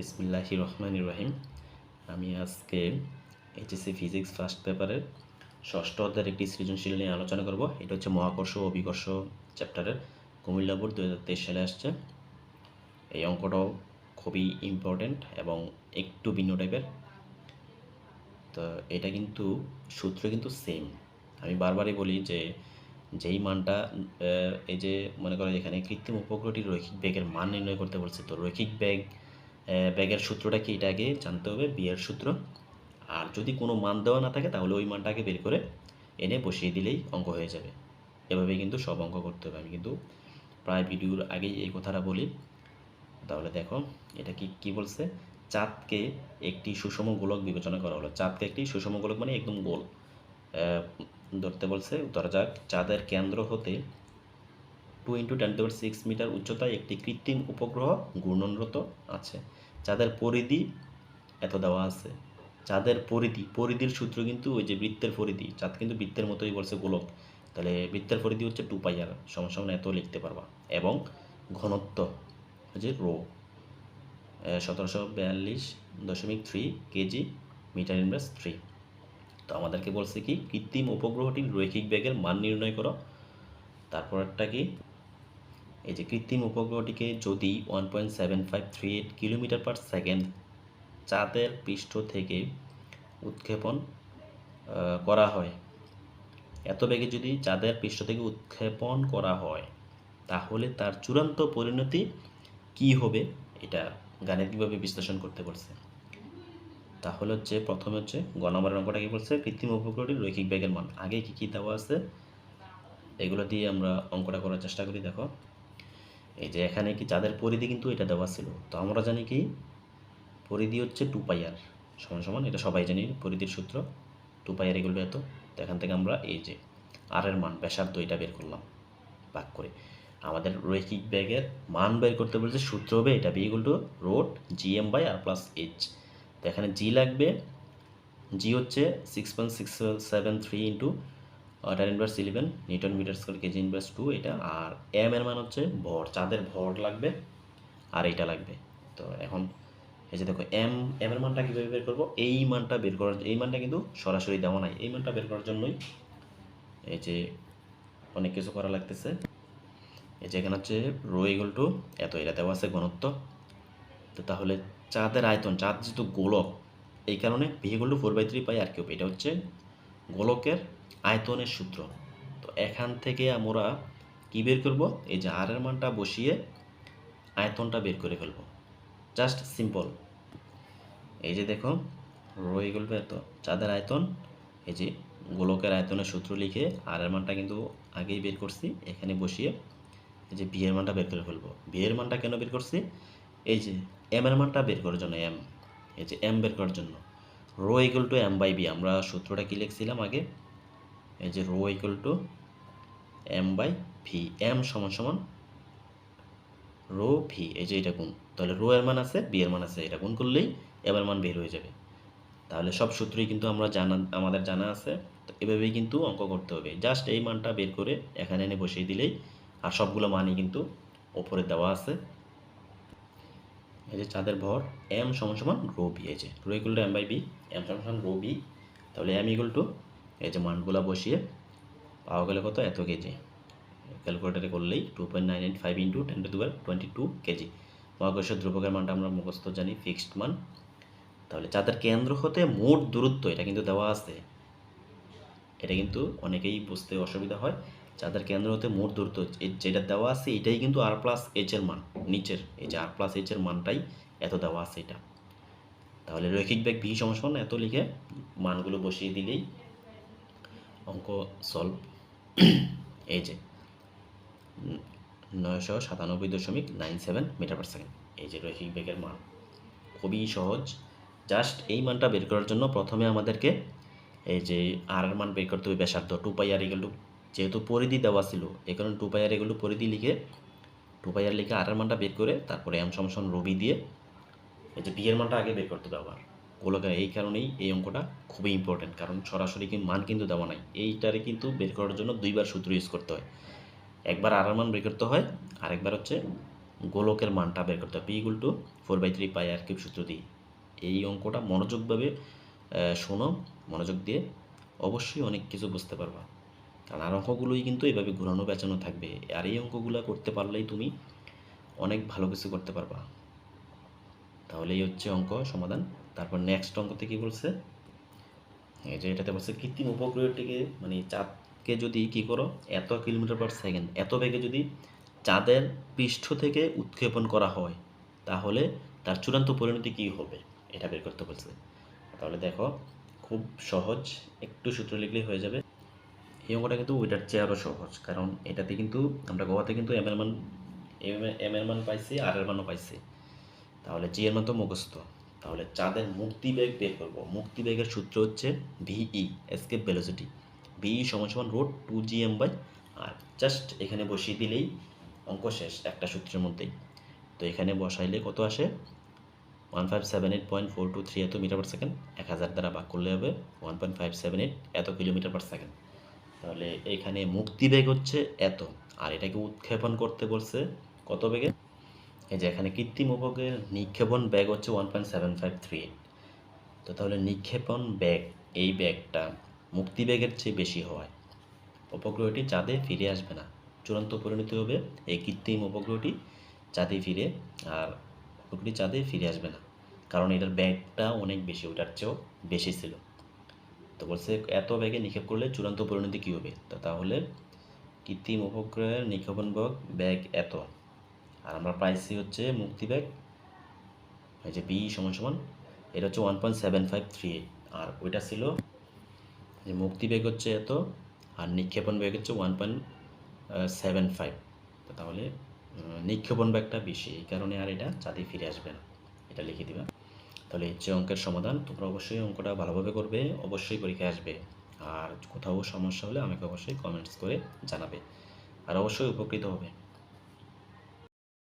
বিসমিল্লাহি রহমান রহিম আমি আজকে এইচএসসি ফিজিক্স ফার্স্ট পেপারের ষষ্ঠ অধ্যায়ের একটি সৃজনশীল নিয়ে আলোচনা করব। এটা হচ্ছে মহাকর্ষ ও অভিকর্ষ চ্যাপ্টারের। কুমিল্লা বোর্ড দু হাজার তেইশ সালে আসছে। এই অঙ্কটাও খুবই ইম্পর্ট্যান্ট এবং একটু ভিন্ন টাইপের তো এটা কিন্তু, সূত্র কিন্তু সেম আমি বারবারই বলি যে, যেই মানটা এই যে মনে করো এখানে কৃত্রিম উপগ্রহটির রৈখিক বেগের মান নির্ণয় করতে বলছে, তো রৈখিক বেগ বেগের সূত্রটা কি? এটা আগে জানতে হবে, বিয়ের সূত্র। আর যদি কোনো মান দেওয়া না থাকে, তাহলে ওই মানটাকে বের করে এনে বসিয়ে দিলেই অঙ্ক হয়ে যাবে। এভাবেই কিন্তু সব অঙ্ক করতে হবে। আমি কিন্তু প্রায় ভিডিওর আগেই এই কথাটা বলি। তাহলে দেখো, এটা কি কি বলছে? চাঁদকে একটি সুষম গোলক বিবেচনা করা হলো। চাঁদকে একটি সুষম গোলক মানে একদম গোল। ধরতে বলছে, ধরা যাক, চাঁদের কেন্দ্র হতে two into ten to six metre উচ্চতায় একটি কৃত্রিম উপগ্রহ ঘূর্ণনরত আছে। চাঁদের পরিধি এত দেওয়া আছে। চাঁদের পরিধি, পরিধির সূত্র কিন্তু ওই যে বৃত্তের পরিধি চাঁদ কিন্তু বৃত্তের মতোই বলছে গোলক। তাহলে বৃত্তের পরিধি হচ্ছে টু পাই আর সমান এত লিখতে পারবা। এবং ঘনত্ব হচ্ছে রো সতেরোশো বিয়াল্লিশ দশমিক three KG metre inverse three তো আমাদেরকে বলছে কি, কৃত্রিম উপগ্রহটির রৈখিক বেগের মান নির্ণয় করো। তারপরটা কি? এই যে কৃত্রিম উপগ্রহটিকে যদি one point seven five three eight kilometre per second চাঁদের পৃষ্ঠ থেকে উৎক্ষেপণ করা হয়, এত বেগে যদি চাঁদের পৃষ্ঠ থেকে উৎক্ষেপণ করা হয়, তাহলে তার চূড়ান্ত পরিণতি কি হবে? এটা গাণিতিকভাবে বিশ্লেষণ করতে বলছে। তাহলে হচ্ছে প্রথমে হচ্ছে গ অঙ্কটা কি বলছে? কৃত্রিম উপগ্রহটির রৈখিক বেগের মান। আগে কি কী দেওয়া আছে? এগুলো দিয়ে আমরা অঙ্কটা করার চেষ্টা করি, দেখো। এই যে এখানে কি চাঁদের পরিধি কিন্তু এটা দেওয়া ছিল। তো আমরা জানি কি, পরিধি হচ্ছে টু পাই আর সমান সমান, এটা সবাই জানি পরিধির সূত্র। টু পাই আর এগুলো এত। তো এখান থেকে আমরা এই যে আর এর মান, ব্যাসার্ধ এটা বের করলাম, ভাগ করে। আমাদের রৈখিক ব্যাগের মান বের করতে বলছে সূত্র হবে এটা V equal to root G M by R plus H তো এখানে জি লাগবে জি হচ্ছে six point six seven three into ten inverse eleven newton metre square KG inverse two এটা আর এম এর মান হচ্ছে ভর, চাঁদের ভর লাগবে আর এইটা লাগবে। তো এখন এই যে দেখো এম এম এর মানটা কীভাবে বের করব? এই মানটা বের করার এই মানটা কিন্তু সরাসরি দেওয়া নাই। এই মানটা বের করার জন্যই এই যে অনেক কিছু করা লাগতেছে। এই যে এখানে হচ্ছে রো ইকুয়াল টু এত, এটা দেওয়া আছে ঘনত্ব। তো তাহলে চাঁদের আয়তন, চাঁদ যেহেতু গোলক, এই কারণে V to four by three pi R cube এটা হচ্ছে গোলকের আয়তনের সূত্র। তো এখান থেকে আমরা কি বের করব? এই যে আর এর মানটা বসিয়ে আয়তনটা বের করে ফেলব। Just simple. এই যে দেখো রো ইকুয়াল টু এত। চাঁদের আয়তন, এই যে গোলকের আয়তনের সূত্র লিখে আর এর মানটা কিন্তু আগেই বের করছি। এখানে বসিয়ে এই যে বি এর মানটা বের করে ফেলব। বি এর মানটা কেন বের করছি? এই যে এম এর মানটা বের করার জন্য এম এই যে এম বের করার জন্য। Rho equal to M by V আমরা সূত্রটা কি লিখছিলাম আগে? এই যে rho equal to M by V M সমান সমান রো ভি এই যে এটা গুণ। তাহলে রো এর মান আছে বি এর মান আছে, এটা গুণ করলেই এম এর মান বের হয়ে যাবে। তাহলে সব সূত্রই কিন্তু আমরা জানা, আমাদের জানা আছে, তো এভাবেই কিন্তু অঙ্ক করতে হবে। জাস্ট এই মানটা বের করে এখানে এনে বসিয়ে দিলেই আর সবগুলো মানই কিন্তু ওপরে দেওয়া আছে। এই যে চাঁদের ভর এম সমান সমান রো বি এই যে rho equal to M by V M সমান সমান রো বি তাহলে এম ইকুয়াল টু এই যে মানগুলো বসিয়ে পাওয়া গেলে কত? এত কেজি। ক্যালকুলেটারে করলেই two point nine eight five into twenty two KG. মহাকর্ষীয় ধ্রুবকের মানটা আমরা মুখস্থ জানি ফিক্সড মান। তাহলে চাঁদের কেন্দ্র হতে মোট দূরত্ব, এটা কিন্তু দেওয়া আছে। এটা কিন্তু অনেকেই বুঝতে অসুবিধা হয়। চাঁদের কেন্দ্র হতে মোট দূরত্ব যেটা দেওয়া আছে, এটাই কিন্তু আর প্লাস এইচ এর মান, নিচের। এই যে আর প্লাস এইচ এর মানটাই এত দেওয়া আছে এটা। তাহলে রৈখিক বেগ ভি সমান এত লিখে মানগুলো বসিয়ে দিলেই অঙ্ক সলভ এই যে, নয়শো সাতানব্বই দশমিক nine seven metre per second এই যে রৈখিক বেগের মান। খুবই সহজ। জাস্ট এই মানটা বের করার জন্য প্রথমে আমাদেরকে এই যে আর এর মান বের করতে হবে ব্যাসার্ধ টু পাই আর এগুলো যেহেতু পরিধি দেওয়া ছিল এই কারণে টু পাই আর এগুলো পরিধি লিখে টু পাই আর লিখে আর এর মানটা বের করে তারপরে এম সমসন রবি দিয়ে, এই যে বি এর মানটা আগে বের করতে হবে আবার। গোলকের এই কারণেই এই অঙ্কটা খুবই ইম্পর্টেন্ট কারণ সরাসরি কিন্তু মান কিন্তু দেওয়া নাই। এইটারে কিন্তু বের করার জন্য দুইবার সূত্র ইউজ করতে হয়। একবার আর মান বের করতে হয়, আরেকবার হচ্ছে গোলকের মানটা বের করতে হয়। P equal to four by three pi R cube সূত্র দিই এই অঙ্কটা মনোযোগভাবে শোনো, মনোযোগ দিয়ে অবশ্যই অনেক কিছু বুঝতে পারবা। কারণ আর অঙ্কগুলোই কিন্তু এভাবে ঘোরানো বেচানো থাকবে। আর এই অঙ্কগুলো করতে পারলেই তুমি অনেক ভালো কিছু করতে পারবা। তাহলে এই হচ্ছে অঙ্ক সমাধান তারপর নেক্সট অঙ্কতে কি বলছে? এই যে এটাতে বলছে, কৃত্রিম উপগ্রহটিকে মানে চাঁদকে যদি কি করো, এত কিলোমিটার পার সেকেন্ড এত বেগে যদি চাঁদের পৃষ্ঠ থেকে উৎক্ষেপণ করা হয়, তাহলে তার চূড়ান্ত পরিণতি কি হবে? এটা বের করতে বলছে। তাহলে দেখো, খুব সহজ, একটু সূত্র লিখলেই হয়ে যাবে। এই অঙ্কটা কিন্তু ওইটার চেয়ে আরও সহজ, কারণ এটাতে কিন্তু, আমরা গোয়াতে কিন্তু এম এর মান এম এর মান পাইছি আর এর মানও পাইছি। তাহলে জি এর মান তো মুখস্থ। তাহলে চাঁদের মুক্তিবেগ বের করব। মুক্তিবেগের সূত্র হচ্ছে ভিই এসকেপ ভেলোসিটি ভিই সমান সমান root two G M by R just এখানে বসিয়ে দিলেই অঙ্ক শেষ একটা সূত্রের মধ্যেই। তো এখানে বসাইলে কত আসে? One five seven eight point four two three এত মিটার পার সেকেন্ড এক হাজার দ্বারা ভাগ করলে হবে one point five seven eight এত কিলোমিটার পার সেকেন্ড তাহলে এখানে মুক্তিবেগ হচ্ছে এত। আর এটাকে উৎক্ষেপণ করতে বলছে কত বেগে? এই যে এখানে কৃত্রিম উপগ্রহের নিক্ষেপণ ব্যাগ হচ্ছে one point seven five three তো তাহলে নিক্ষেপণ ব্যাগ, এই ব্যাগটা মুক্তি ব্যাগের চেয়ে বেশি হওয়ায়। উপগ্রহটি চাঁদে ফিরে আসবে না, চূড়ান্ত পরিণতি হবে এই কৃত্রিম উপগ্রহটি চাঁদে ফিরে আর উপগ্রহটি চাঁদে ফিরে আসবে না, কারণ এটার ব্যাগটা অনেক বেশি, ওটার চেয়েও বেশি ছিল। তো বলছে এত ব্যাগে নিক্ষেপ করলে চূড়ান্ত পরিণতি কী হবে? তো তাহলে কৃত্রিম উপগ্রহের নিক্ষেপণ ব্যাগ এত। আর আমরা পাইছি হচ্ছে মুক্তি ব্যাগ এই যে বি সমান সমান, এটা হচ্ছে one point seven five three আর ওইটা ছিল যে মুক্তি বেগ হচ্ছে এত, আর নিক্ষেপণ বেগ হচ্ছে ওয়ান পয়েন্ট সেভেন ফাইভ তাহলে নিক্ষেপণ ব্যাগটা বেশি, এই কারণে আর এটা চাঁদে ফিরে আসবে না, এটা লিখে দিবা। তাহলে হচ্ছে অঙ্কের সমাধান, তোমরা অবশ্যই অঙ্কটা ভালোভাবে করবে, অবশ্যই পরীক্ষায় আসবে, আর কোথাও সমস্যা হলে আমাকে অবশ্যই কমেন্টস করে জানাবে, আর অবশ্যই উপকৃত হবে।